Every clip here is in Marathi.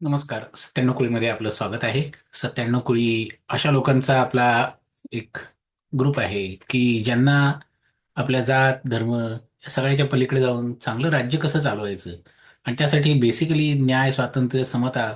नमस्कार. सत्त्याण्णव कुळीमध्ये आपलं स्वागत आहे. सत्त्याण्णव कुळी अशा लोकांचा आपला एक ग्रुप आहे की ज्यांना आपल्या जात धर्म या सगळ्याच्या पलीकडे जाऊन चांगलं राज्य कसं चालवायचं? आणि त्यासाठी बेसिकली न्याय स्वातंत्र्य समता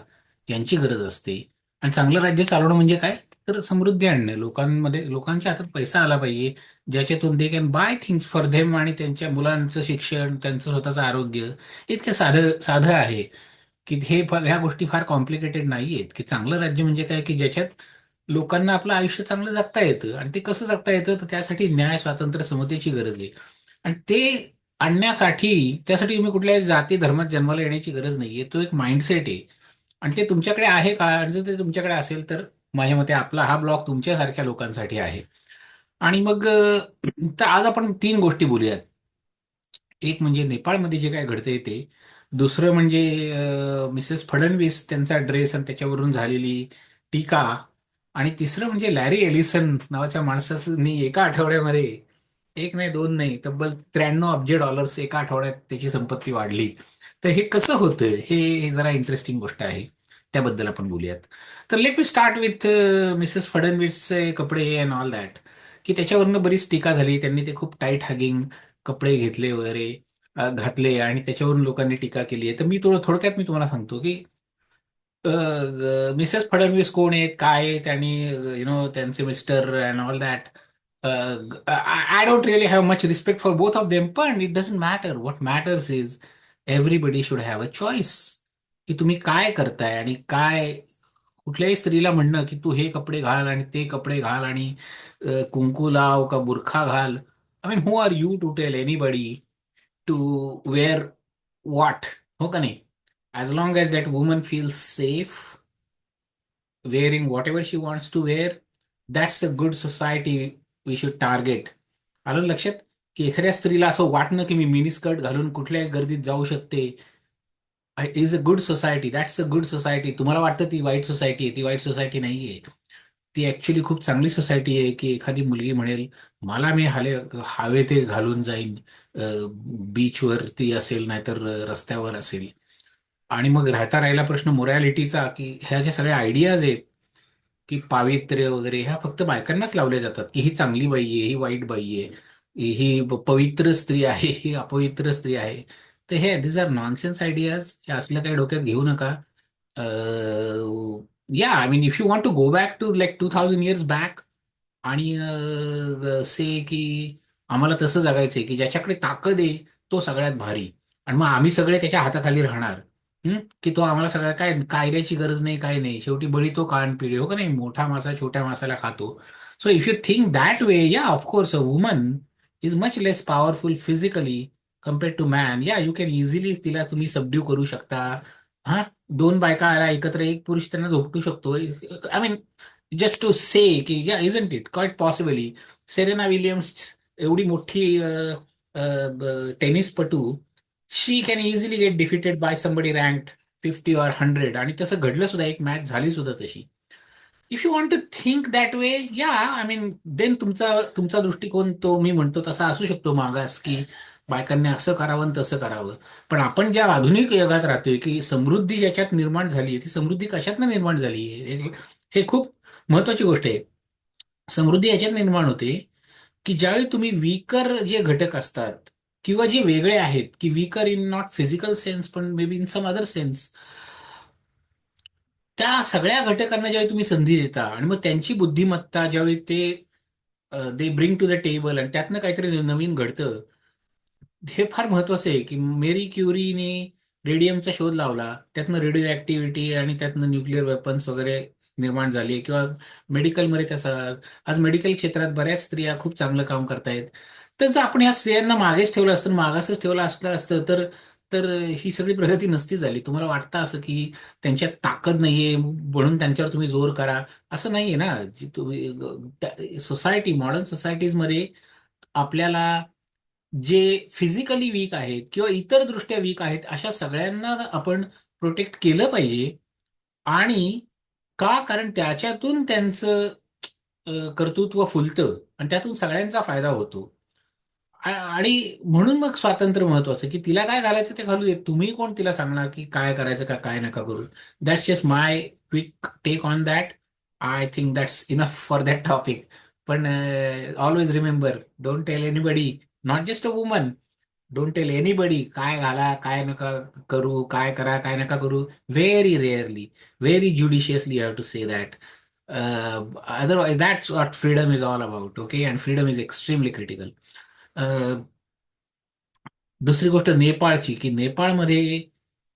यांची गरज असते. आणि चांगलं राज्य चालवणं म्हणजे काय? तर समृद्धी आणणं. लोकांमध्ये लोकांच्या हातात पैसा आला पाहिजे ज्याच्यातून they can buy things for them आणि त्यांच्या मुलांचं शिक्षण त्यांचं स्वतःचं आरोग्य इतकं साधं साधं आहे. की हे ह्या गोष्टी फार कॉम्प्लिकेटेड नाही आहेत की चांगलं राज्य म्हणजे काय? की ज्याच्यात लोकांना आपलं आयुष्य चांगलं जगता येतं. आणि ते कसं जगता येतं? तर त्यासाठी न्याय स्वातंत्र्य समतेची गरज आहे. आणि ते आणण्यासाठी त्यासाठी तुम्ही कुठल्याही जाती धर्मात जन्माला येण्याची गरज नाहीये. तो एक माइंडसेट आहे. आणि ते तुमच्याकडे आहे का? आणि जर ते तुमच्याकडे असेल तर माझ्या मते आपला हा ब्लॉग तुमच्यासारख्या लोकांसाठी आहे. आणि मग तर आज आपण तीन गोष्टी बोलूयात. एक म्हणजे नेपाळमध्ये जे काय घडतंय ते. दुसरं म्हणजे मिसेस फडणवीस त्यांचा ड्रेस आणि त्याच्यावरून झालेली टीका. आणि तिसरं म्हणजे लॅरी एलिसन नावाच्या माणसानी एका आठवड्यामध्ये एक नाही दोन नाही तब्बल त्र्याण्णव अब्ज डॉलर्स एका आठवड्यात त्याची संपत्ती वाढली. तर हे कसं होतं? हे जरा इंटरेस्टिंग गोष्ट आहे. त्याबद्दल आपण बोलूयात. तर let me start with Mrs फडणवीसचे कपडे अँड ऑल दॅट की त्याच्यावरनं बरीच टीका झाली. त्यांनी ते खूप टाईट हॅगिंग कपडे घेतले वगैरे. घातले आणि त्याच्यावरून लोकांनी टीका केली आहे. तर मी थोडं थोडक्यात मी तुम्हाला सांगतो की मिसेस फडणवीस कोण आहेत काय आहेत आणि यु नो त्यांचे mister and all that I don't really have much respect for both of them पण it doesn't matter what matters is everybody should have a choice की तुम्ही काय करताय आणि काय कुठल्याही स्त्रीला म्हणणं की तू हे कपडे घाल आणि ते कपडे घाल आणि कुंकू लाव का बुरखा घाल. I mean who are you to tell anybody to wear what हो का नाही? As long as that woman feel safe wearing whatever she wants to wear that's a good society we should target आलं लक्षात? की एखाद्या स्त्रीला असं वाटणं की मी मिनी स्कर्ट घालून कुठल्याही गर्दीत जाऊ शकते is a good society that's a good society तुम्हाला वाटतं ती वाईट सोसायटी आहे ती वाईट सोसायटी नाहीये. ती ऍक्च्युली खूप चांगली सोसायटी आहे की एखादी मुलगी म्हणेल मला मी हाले हवे ते घालून जाईन बीचवरती असेल नाहीतर रस्त्यावर असेल. आणि मग राहता राहिला प्रश्न मोरॅलिटीचा की ह्या ज्या सगळ्या आयडियाज आहेत की पावित्र्य वगैरे ह्या फक्त बायकांनाच लावल्या जातात की ही चांगली बाई आहे ही वाईट बाई आहे ही पवित्र स्त्री आहे ही अपवित्र स्त्री आहे. तर हे दीज आर नॉनसेन्स आयडियाज हे असलं काही डोक्यात घेऊ नका. या I mean, if you want to go back to like two thousand years back आणि से की आम्हाला तसं जगायचंय की ज्याच्याकडे ताकद आहे तो सगळ्यात भारी. आणि मग आम्ही सगळे त्याच्या हाताखाली राहणार. की तो आम्हाला सगळ्या काय कायद्याची गरज नाही काय नाही. शेवटी बळी तो कान पिढी हो का नाही? मोठा मासा छोट्या मासाला खातो. So if you think that way yeah of course a woman is much less powerful physically compared to man yeah you can easily तिला तुम्ही सबड्यू करू शकता. हा? दोन बायका आला एकत्र एक पुरुष त्यांना झोपटू शकतो I mean just to say की yeah isn't it quite possibly Serena Williams एवढी मोठी टेनिसपटू she can easily get defeated by somebody rank fifty or hundred आणि तसं घडलं सुद्धा एक मॅच झाली सुद्धा तशी. If you want to think that way yeah I mean then तुमचा तुमचा दृष्टिकोन तो मी म्हणतो तसा असू शकतो मागास की बायकांनी असं करावं आणि तसं करावं. पण आपण ज्या आधुनिक युगात राहतोय की समृद्धी ज्याच्यात निर्माण झाली आहे ती समृद्धी कशातनं निर्माण झाली आहे हे हे खूप महत्वाची गोष्ट आहे. समृद्धी याच्यात निर्माण होते की ज्यावेळी तुम्ही वीकर जे घटक असतात किंवा जे वेगळे आहेत की weaker in not physical sense पण maybe in some other sense त्या सगळ्या घटकांना ज्यावेळी तुम्ही संधी देता आणि मग त्यांची बुद्धिमत्ता ज्यावेळी ते they bring to the table आणि त्यातनं काहीतरी नवीन घडतं हे फार महत्वाचं आहे की मेरी क्युरीने रेडियमचा शोध लावला त्यातनं रेडिओ ऍक्टिव्हिटी आणि त्यातनं न्यूक्लिअर वेपन्स वगैरे निर्माण झाली किंवा मेडिकलमध्ये त्याचा आज मेडिकल क्षेत्रात बऱ्याच स्त्रिया खूप चांगलं काम करतायत. तर जर आपण या स्त्रियांना मागेच ठेवलं असतं मागासच ठेवलं असलं असतं तर तर ही सगळी प्रगती नसती झाली. तुम्हाला वाटतं असं की त्यांच्यात ताकद नाहीये म्हणून त्यांच्यावर तुम्ही जोर करा? असं नाहीये ना. जी तुम्ही सोसायटी मॉडर्न सोसायटीजमध्ये आपल्याला जे फिजिकली वीक आहेत किंवा इतर दृष्ट्या वीक आहेत अशा सगळ्यांना आपण प्रोटेक्ट केलं पाहिजे. आणि का? कारण त्याच्यातून त्यांचं कर्तृत्व फुलतं आणि त्यातून सगळ्यांचा फायदा होतो. आणि म्हणून मग स्वातंत्र्य महत्वाचं की तिला काय घालायचं ते घालू दे तुम्ही कोण तिला सांगणार की काय करायचं का काय नका करू? That's just my quick take on that I think that's enough for that topic पण always remember don't tell anybody not just a woman don't tell anybody काय घाला काय नका करू काय करा काय नका करू. Very rarely very judiciously have to say that otherwise that's what freedom is all about okay and freedom is extremely critical दुसरी गोष्ट नेपाळची की नेपाळमध्ये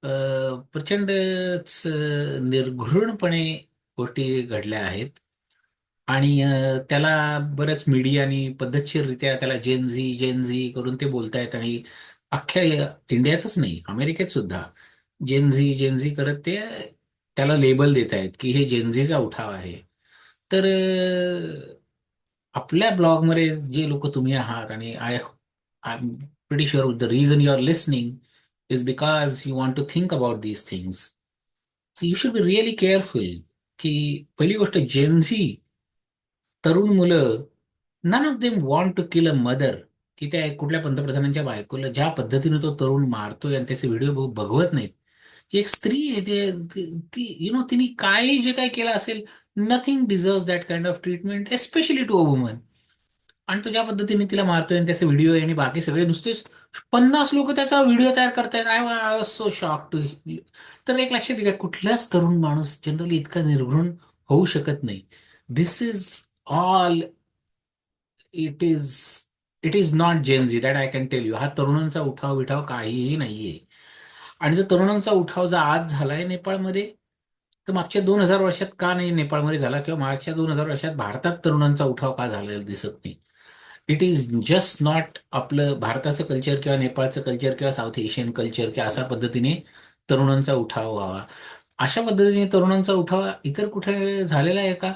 uh, प्रचंडच uh, निर्घृणपणे गोष्टी घडल्या आहेत. आणि अ, त्याला बऱ्याच मीडियानी पद्धतशीररित्या त्याला जेन झी जेन झी करून ते बोलतायत आणि अख्ख्या इंडियातच नाही अमेरिकेत सुद्धा जेन झी जेन झी करत ते त्याला लेबल देत आहेत की हे जेन झीचा उठाव आहे. तर अ, आपल्या ब्लॉगमध्ये जे लोक तुम्ही आहात आणि I I am pretty sure the reason you are listening is because you want to think about these things you should be really careful की पहिली गोष्ट जेन झी तरुण मुलं none of them want to kill a mother की त्या कुठल्या पंतप्रधानांच्या बायकोला ज्या पद्धतीने तो तरुण मारतोय आणि त्याचे व्हिडिओ बघवत नाहीत. ही एक स्त्री आहे ते ती यु नो तिने काय जे काय केलं असेल nothing deserve that kind of treatment especially to a woman आणि तो ज्या पद्धतीने तिला मारतोय आणि त्याचे व्हिडिओ आणि बाकी सगळे नुसतेच पन्नास लोक त्याचा व्हिडिओ तयार करतायत. I I was so shock to तर एक लक्षात घ्या कुठलाच तरुण माणूस जनरली इतका निर्घृण होऊ शकत नाही. This is all it is it is not Gen Z that I can tell you हा तरुणांचा उठाव बिठाव काहीही नाहीये. आणि जर तरुणांचा उठाव जर आज झालाय नेपाळमध्ये तर मागच्या दोन हजार वर्षात का नाही नेपाळमध्ये झाला किंवा मागच्या दोन हजार वर्षात भारतात तरुणांचा उठाव का झालेला दिसत नाही? इट इज जस्ट नॉट आपलं भारताचं कल्चर किंवा नेपाळचं कल्चर किंवा साऊथ एशियन कल्चर किंवा अशा पद्धतीने तरुणांचा उठाव व्हावा. अशा पद्धतीने तरुणांचा उठाव इतर कुठे झालेला आहे का?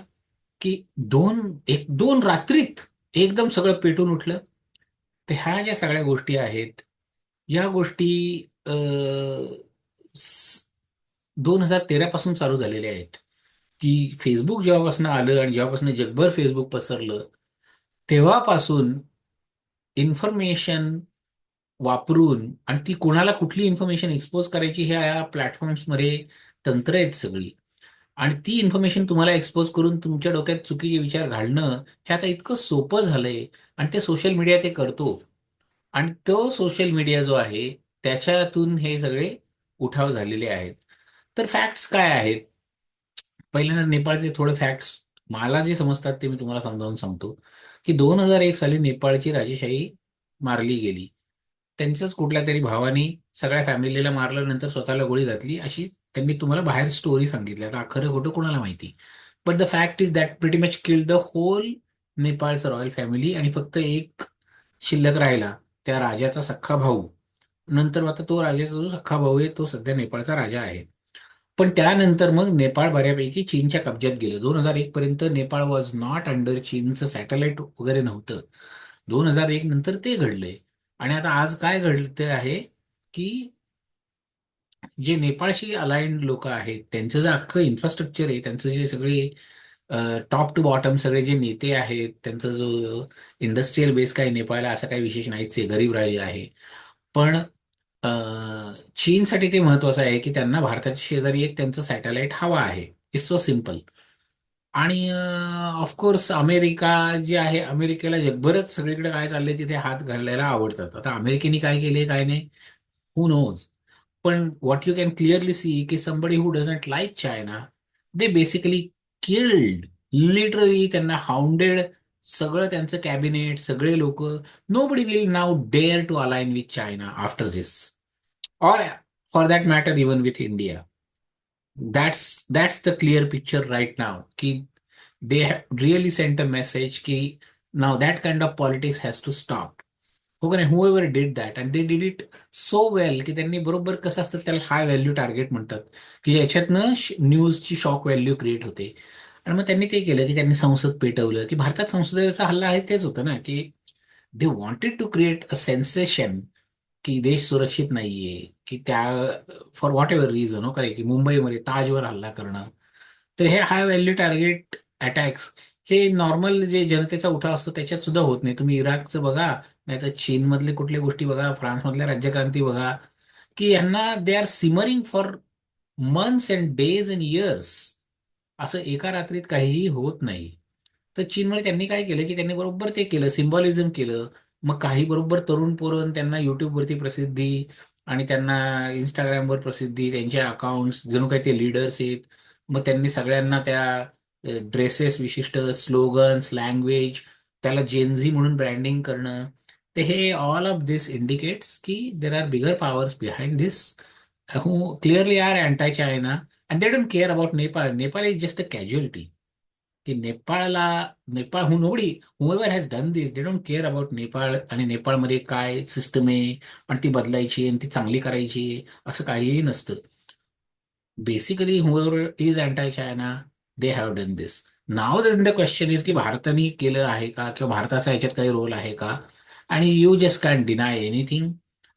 की दोन एक दोन रात्रीत एकदम सगळं पेटून उठलं. तर ह्या ज्या सगळ्या गोष्टी आहेत या गोष्टी दोन हजार तेरा पासून चालू झालेल्या आहेत. की फेसबुक जेव्हापासून आलं आणि जेव्हापासून जगभर फेसबुक पसरलं तेव्हापासून इन्फॉर्मेशन वापरून आणि ती कोणाला कुठली इन्फॉर्मेशन एक्सपोज करायची ह्या या प्लॅटफॉर्म्समध्ये तंत्र आहेत सगळी. आणि ती इन्फॉर्मेशन तुम्हाला एक्सपोज करून तुमच्या डोक्यात चुकीचे विचार घालणं हे आता इतकं सोपं झालंय आणि ते सोशल मीडिया ते करतो. आणि तो सोशल मीडिया जो आहे त्याच्यातून हे सगळे उठाव झालेले आहेत. तर फॅक्ट्स काय आहेत? पहिल्यांदा नेपाळचे थोडे फॅक्ट्स मला जे समजतात ते मी तुम्हाला समजावून सांगतो. की दोन हजार एक साली नेपाळची राजेशाही मारली गेली. त्यांच्याच कुठल्या तरी भावानी सगळ्या फॅमिलीला मारल्यानंतर स्वतःला गोळी घातली अशी त्यांनी तुम्हाला बाहेर स्टोरी सांगितली. आता खरं खोटं कोणाला माहिती? But the fact is that pretty much killed the whole नेपाळचं royal family आणि फक्त एक शिल्लक राहिला त्या राजाचा सख्खा भाऊ. नंतर आता तो राजाचा जो सख्खा भाऊ आहे तो सध्या नेपाळचा राजा आहे. पण त्यानंतर मग नेपाळ बऱ्यापैकी चीनच्या कब्ज्यात गेलं. दोन हजार एक पर्यंत नेपाळ वॉज नॉट अंडर चीनचं सॅटेलाइट वगैरे नव्हतं. दोन हजार एक नंतर ते घडलंय. आणि आता आज काय घडते आहे की जे नेपाळशी अलाइंड लोक आहेत त्यांचं जे अख्खं इन्फ्रास्ट्रक्चर आहे त्यांचं जे सगळे टॉप टू बॉटम सगळे जे नेते आहेत त्यांचा जो इंडस्ट्रीयल बेस काही नेपाळला असं काही विशेष नाहीच आहे गरीब राज्य आहे. पण चीनसाठी ते महत्वाचं आहे की त्यांना भारताच्या शेजारी एक त्यांचं सॅटेलाइट हवा आहे. इट्स सो सिंपल आणि ऑफकोर्स अमेरिका जे आहे अमेरिकेला जगभरच सगळीकडे काय चाललंय तिथे हात घालायला आवडतात. आता अमेरिकेने काय केले काय नाही? हू नोज पण what you can clearly see की somebody who doesn't like China they basically killed literally त्यांना हाऊंडेड सगळं त्यांचं कॅबिनेट सगळे लोक. Nobody will now dare to align with China after this or for that matter even with India that's that's the clear picture right now की they have really sent a message की now that kind of politics has to stop हो का नाही? Whoever did that and they did it so well की त्यांनी बरोबर कसं असतं त्याला हाय व्हॅल्यू टार्गेट म्हणतात. की याच्यातनं न्यूजची शॉक व्हॅल्यू क्रिएट होते. आणि मग त्यांनी ते केलं की त्यांनी संसद पेटवलं. की भारतात संसदेचा हल्ला आहे तेच होतं ना की they wanted to create a sensation की देश सुरक्षित नाहीये. की त्या फॉर व्हॉट एव्हर रिझन हो करे की मुंबईमध्ये ताजवर हल्ला करणं. तर हे हाय व्हॅल्यू टार्गेट अटॅक्स हे नॉर्मल जे जनतेचा उठाव असतो त्याच्यात सुद्धा होत नाही. तुम्ही इराकचं बघा नाहीतर चीनमधले कुठल्या गोष्टी बघा फ्रान्समधल्या राज्यक्रांती बघा की यांना they are simmering for months and days and years असं एका रात्रीत काहीही होत नाही. तर चीनमध्ये त्यांनी काय केलं की त्यांनी बरोबर ते केलं सिम्बॉलिझम केलं. मग काही बरोबर तरुण पोरण त्यांना युट्यूबवरती प्रसिद्धी आणि त्यांना इंस्टाग्रामवर प्रसिद्धी त्यांचे अकाउंट्स जणू काही ते लीडर्स आहेत. मग त्यांनी सगळ्यांना त्या ड्रेसेस विशिष्ट स्लोगन्स लँग्वेज त्याला जेनझी म्हणून ब्रँडिंग करणं ते हे ऑल ऑफ दिस इंडिकेट्स की there are bigger powers behind this who clearly are anti China and they don't care about Nepal Nepal is just a casualty की नेपाळला Nepal who nobody whoever has done this they don't care about Nepal आणि नेपाळमध्ये काय सिस्टम आहे आणि ती बदलायची आणि ती चांगली करायची असं काहीही नसतं. Basically whoever is anti China they have done this now the question is की भारताने केलं आहे का? किंवा भारताचा याच्यात काही रोल आहे का? आणि you just can deny anything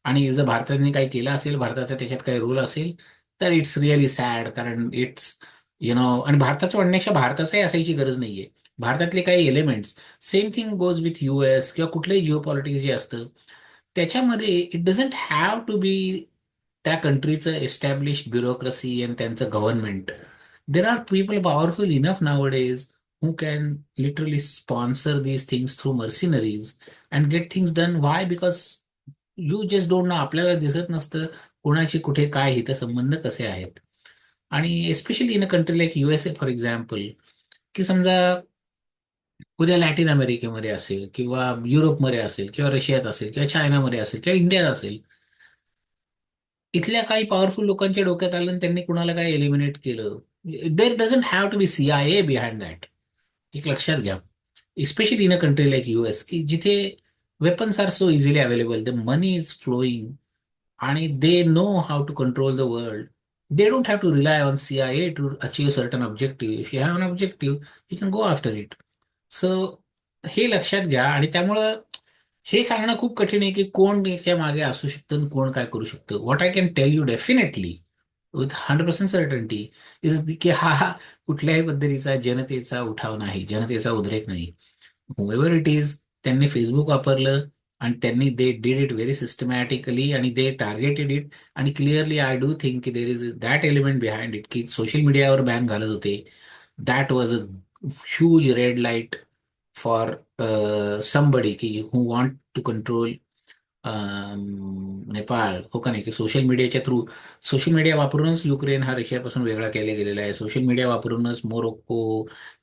आणि जर भारताने काही केलं असेल भारताचा त्याच्यात काही रोल असेल तर इट्स रिअली सॅड कारण इट्स यु नो आणि भारताचं म्हणण्यापेक्षा भारताचाही असायची गरज नाहीये. भारतातले काही elements same thing goes with US किंवा कुठलंही जिओ पॉलिटिक्स जे असतं त्याच्यामध्ये it doesn't have to be त्या कंट्रीचं एस्टॅब्लिश ब्युरोक्रेसी आणि त्यांचं government there R people powerful enough now days who can literally sponsor things things through and and things things done Because because just don't know. आपल्याला दिसत नसतं कोणाची कुठे काय हितसंबंध कसे आहेत. आणि especially in a country like USA for example की समजा उद्या लॅटिन अमेरिकेमध्ये असेल किंवा युरोपमध्ये असेल किंवा रशियात असेल किंवा चायनामध्ये असेल किंवा इंडियात असेल इथल्या काही पॉवरफुल लोकांच्या डोक्यात आलं आणि त्यांनी कुणाला काय एलिमिनेट केलं? There doesn't have to be C I A behind that एक लक्षात घ्या. Especially in a country like US की जिथे weapons are so easily available the money is flowing आणि they know how to control the world they don't have to rely on C I A to achieve certain objective if you have an objective you can go after it so हे लक्षात घ्या. आणि त्यामुळं हे सांगणं खूप कठीण आहे की कोण याच्या मागे असू शकतं आणि कोण काय करू शकतं. What I can tell you definitely with hundred percent certainty is की हा हा कुठल्याही पद्धतीचा जनतेचा उठाव नाही जनतेचा उद्रेक नाही. हुएवर इट इज त्यांनी फेसबुक वापरलं आणि त्यांनी they did it very systematically and they targeted it and clearly I do think की there is that element behind it की सोशल मीडियावर बॅन घालत होते. That was a huge red light for somebody की who want to control Nepal हो का नाही की सोशल मीडियाच्या थ्रू सोशल मीडिया वापरूनच युक्रेन हा रशियापासून वेगळा केला गेलेला आहे. सोशल मीडिया वापरूनच मोरोक्को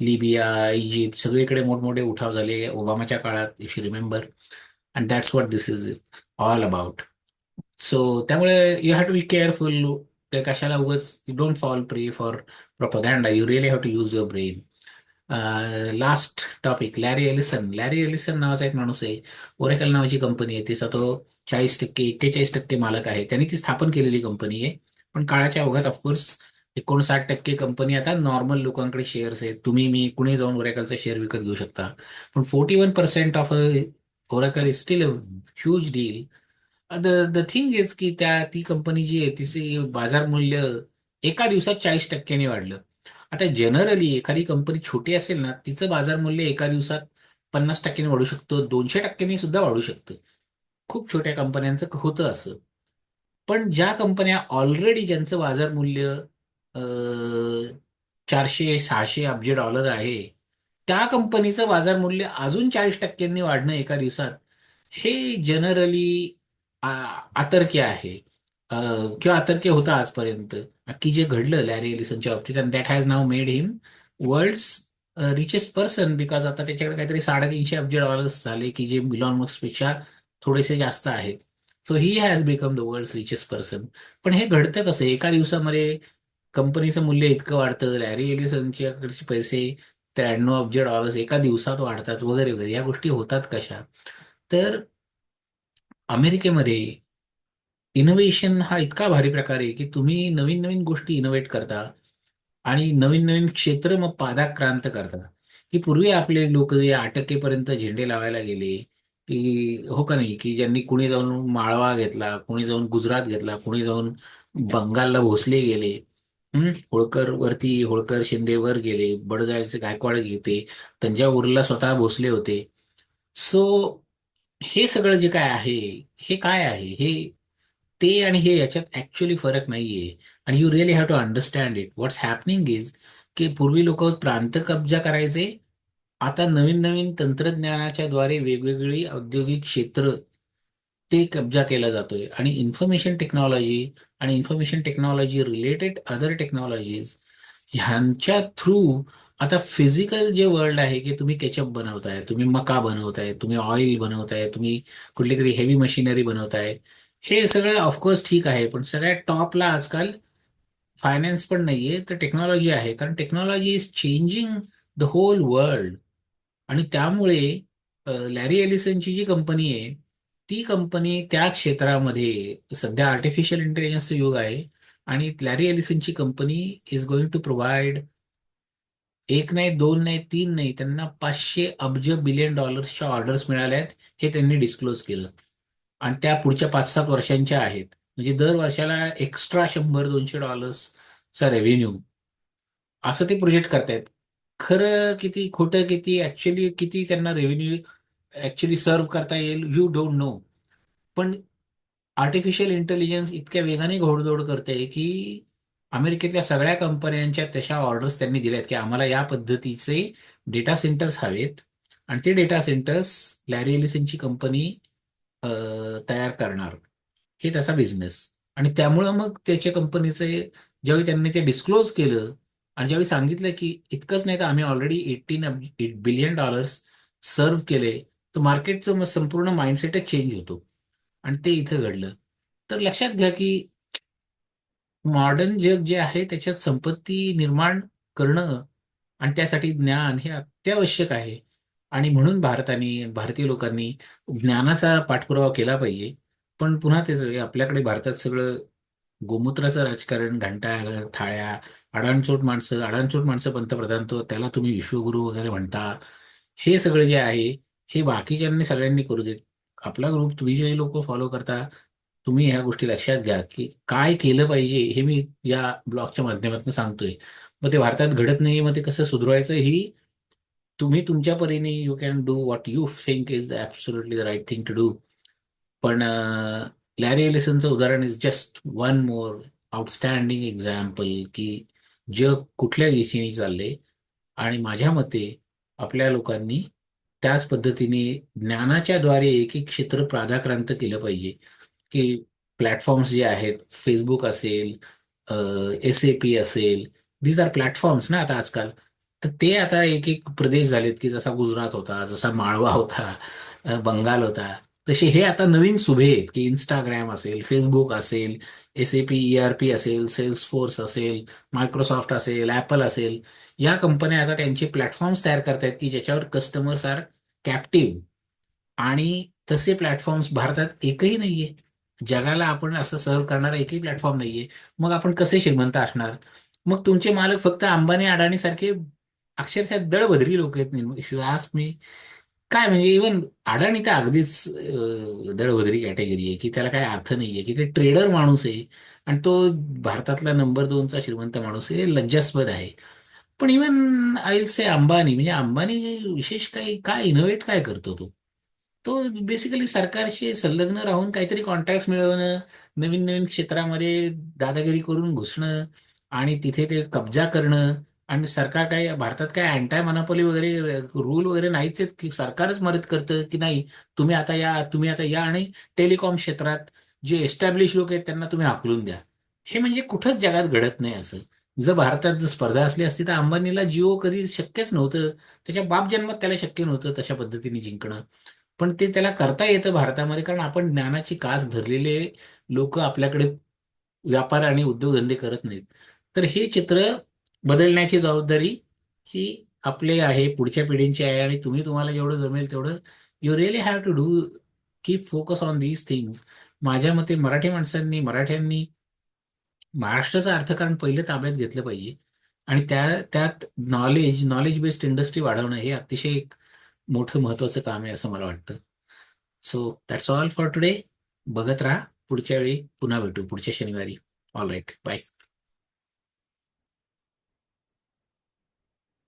लिबिया इजिप्त सगळीकडे मोठमोठे उठाव झाले ओबामाच्या काळात if you remember and that's what this is all about so त्यामुळे you have to be careful कशाला उगच you don't fall prey for propaganda you really have to use your brain last topic Larry Ellison Larry Ellison नावाचा एक माणूस आहे. ओरेकल नावाची कंपनी आहे. तिचा तो चाळीस टक्के एक्केचाळीस टक्के मालक आहे. त्यांनी ती स्थापन केलेली कंपनी आहे. पण काळाच्या अवघात ऑफकोर्स एकोणसाठ टक्के कंपनी आता नॉर्मल लोकांकडे शेअर्स आहेत. तुम्ही मी कुणी जाऊन ओरेकलचा शेअर विकत घेऊ शकता. पण forty one percent of Oracle is still a huge deal the the thing is की त्या ती कंपनी जी आहे तिचे बाजार मूल्य एका दिवसात चाळीस टक्क्यांनी वाढलं. आता जनरली एखादी कंपनी छोटी असेल ना तिचं बाजार मूल्य एका दिवसात पन्नास टक्क्यांनी वाढू शकतं दोनशे टक्क्यांनी सुद्धा वाढू शकतं. खूप छोट्या कंपन्यांचं होतं असं. पण ज्या कंपन्या ऑलरेडी ज्यांचं बाजार मूल्य चारशे सहाशे अब्ज डॉलर आहे त्या कंपनीचं बाजार मूल्य अजून चाळीस टक्क्यांनी वाढणं एका दिवसात हे जनरली आतर्क्य आहे. किंवा आतर्क्य होतं आजपर्यंत. की जे घडलं लॅरी एलिसनच्या बाबतीत and that has now made him world's richest person because आता त्याच्याकडे काहीतरी साडेतीनशे अब्ज डॉलर्स झाले की जे बिलॉनपेक्षा थोडेसे जास्त आहेत. So he has become the world richest person पण हे घडतं कसं? एका दिवसामध्ये कंपनीचं मूल्य इतकं वाढतं लॅरी एलिसनच्याकडचे पैसे त्र्याण्णव अब्ज डॉलर्स एका दिवसात वाढतात वगैरे वगैरे या गोष्टी होतात कशा? तर अमेरिकेमध्ये इनोव्हेशन हा इतका भारी प्रकार आहे की तुम्ही नवीन नवीन गोष्टी इनोव्हेट करता आणि नवीन नवीन क्षेत्र मग पादाक्रांत करता. की पूर्वी आपले लोक अटकेपर्यंत झेंडे लावायला गेले की हो का नाही? की ज्यांनी कुणी जाऊन माळवा घेतला कुणी जाऊन गुजरात घेतला कुणी जाऊन बंगालला भोसले गेले होळकर वरती होळकर शिंदेवर गेले बडोद्याचे गायकवाड घेते तंजावूरला स्वतः भोसले होते. सो हे सगळं जे काय आहे हे काय आहे? हे ते आणि हे याच्यात ऍक्च्युअली फरक नाहीये. आणि you really have to understand it what's happening is की पूर्वी लोक प्रांत कब्जा करायचे. आता नवीन नवीन तंत्रज्ञानाच्या द्वारे वेगवेगळी औद्योगिक क्षेत्र ते कब्जा केला जातोय. आणि information technology and information technology related other technologies ह्यांच्या थ्रू आता फिजिकल जे वर्ल्ड आहे की तुम्ही केचप बनवताय तुम्ही मका बनवताय तुम्ही ऑइल बनवताय तुम्ही कुठली तरी हेवी मशिनरी बनवताय. हे सगळं ऑफकोर्स ठीक आहे पण सगळ्यात टॉपला आजकाल फायनान्स पण नाहीये तर टेक्नॉलॉजी आहे. कारण technology is changing the whole world आणि त्यामुळे लॅरी एलिसनची जी कंपनी आहे ती कंपनी त्या क्षेत्रामध्ये सध्या आर्टिफिशियल इंटेलिजन्सचं युग आहे. आणि Larry एलिसनची company is going to provide एक नाही दोन नाही तीन नाही त्यांना पाचशे अब्ज बिलियन डॉलर्सच्या ऑर्डर्स मिळाल्या आहेत हे त्यांनी डिस्क्लोज केलं. आणि त्या पुढच्या पाच सात वर्षांच्या आहेत. म्हणजे दर वर्षाला एक्स्ट्रा शंभर दोनशे डॉलर्सचा रेव्हेन्यू असं ते प्रोजेक्ट करतायत. खरं किती खोटं किती ऍक्च्युली किती त्यांना रेव्हेन्यू ऍक्च्युली सर्व्ह करता येईल यू डोंट नो पण आर्टिफिशियल इंटेलिजन्स इतक्या वेगाने घोडदौड करते की अमेरिकेतल्या सगळ्या कंपन्यांच्या तशा ऑर्डर्स त्यांनी दिल्यात की आम्हाला या पद्धतीचे डेटा सेंटर्स हवेत. आणि ते डेटा सेंटर्स लॅरी एलिसनची कंपनी तयार करणार. हे त्याचा बिझनेस आणि त्यामुळं मग त्याच्या कंपनीचे ज्यावेळी त्यांनी ते डिस्क्लोज केलं आणि ज्यावेळी सांगितलं की इतकंच नाही तर आम्ही already eighteen billion dollars serve केले तर मार्केटचं मग संपूर्ण माइंडसेटच चेंज होतो. आणि ते इथं घडलं. तर लक्षात घ्या की मॉडर्न जग जे आहे त्याच्यात संपत्ती निर्माण करणं आणि त्यासाठी ज्ञान हे अत्यावश्यक आहे. आणि म्हणून भारताने भारतीय लोकांनी ज्ञानाचा पाठपुरावा केला पाहिजे. पण पुन्हा ते सगळे आपल्याकडे भारतात सगळं गोमूत्राचं राजकारण घंटा थाळ्या अडाणचोट माणसं अडाणचोट माणसं पंतप्रधान तो त्याला तुम्ही विश्वगुरु वगैरे म्हणता. हे सगळं जे आहे हे बाकीच्यांनी सगळ्यांनी करू देत. आपला ग्रुप तुम्ही जे लोक फॉलो करता तुम्ही ह्या गोष्टी लक्षात घ्या की काय केलं पाहिजे हे मी या ब्लॉगच्या माध्यमातून सांगतोय. मग ते भारतात घडत नाही मग ते कसं सुधारायचं ही तुम्ही तुमच्या परीने you can do what you think is absolutely the right thing to do पण लॅरी एलिसनचं उदाहरण is just one more outstanding example की जग कुठल्या दिशेने चालले आणि माझ्या मते आपल्या लोकांनी त्याच पद्धतीने ज्ञानाच्या द्वारे एक एक क्षेत्र प्राधाक्रांत केलं पाहिजे की प्लॅटफॉर्म्स जे आहेत फेसबुक असेल एस ए पी असेल दीज आर प्लॅटफॉर्म्स ना आता आजकाल तर ते आता एक एक प्रदेश झालेत की जसा गुजरात होता जसा माळवा होता बंगाल होता. तसे हे आता नवीन सुभे आहेत की इंस्टाग्राम असेल फेसबुक असेल S A P E R P असेल सेल्स फोर्स असेल मायक्रोसॉफ्ट असेल ऍपल असेल. या कंपन्या आता त्यांचे प्लॅटफॉर्म्स तयार करतायत की ज्याच्यावर कस्टमर्स आर कॅप्टिव्ह आणि तसे प्लॅटफॉर्म्स भारतात एकही नाहीये. जगाला आपण असं सर्व करणारा एकही प्लॅटफॉर्म नाहीये. मग आपण कसे श्रीमंत असणार? मग तुमचे मालक फक्त अंबानी अडाणी सारखे अक्षरशः दळभद्री लोक आहेत आज मी काय म्हणजे इव्हन अडाणी तर अगदीच अं, दळभद्री कॅटेगरी आहे की त्याला काय अर्थ नाहीये की ते ट्रेडर माणूस आहे आणि तो भारतातला नंबर दोनचा श्रीमंत माणूस आहे लज्जास्पद आहे. पण इव्हन आय से अंबानी म्हणजे अंबानी विशेष काही काय इनोव्हेट काय करतो तो? तो बेसिकली सरकारशी संलग्न राहून काहीतरी कॉन्ट्रॅक्ट मिळवणं नवीन नवीन क्षेत्रामध्ये दादागिरी करून घुसणं आणि तिथे ते कब्जा करणं आणि सरकार काय भारतात काय अँटाय मॉनोपॉली वगैरे रूल वगैरे नाहीच आहेत की सरकारच मदत करतं की नाही? तुम्ही आता या तुम्ही आता या आणि टेलिकॉम क्षेत्रात जे एस्टॅब्लिश लोक आहेत त्यांना तुम्ही हाकलून द्या. हे म्हणजे कुठंच जगात घडत नाही असं. जर भारतात जर स्पर्धा असली असती तर अंबानीला जिओ कधी शक्यच नव्हतं. त्याच्या बाप जन्मात त्याला शक्य नव्हतं तशा पद्धतीने जिंकणं. पण ते त्याला करता येतं भारतामध्ये कारण आपण ज्ञानाची कास धरलेले लोक आपल्याकडे व्यापार आणि उद्योगधंदे करत नाहीत. तर हे चित्र बदलण्याची जबाबदारी ही आपली आहे पुढच्या पिढींची आहे आणि तुम्ही तुम्हाला जेवढं जमेल तेवढं you really have to do keep focus on these things माझ्या मते मराठी माणसांनी मराठ्यांनी महाराष्ट्राचं अर्थकारण पहिलं ताब्यात घेतलं पाहिजे आणि त्या त्यात नॉलेज नॉलेज बेस्ड इंडस्ट्री वाढवणं हे अतिशय एक मोठं महत्वाचं काम आहे असं मला वाटतं. So that's all for today बघत राहा. पुढच्या वेळी पुन्हा भेटू. पुढच्या शनिवारी. All right bye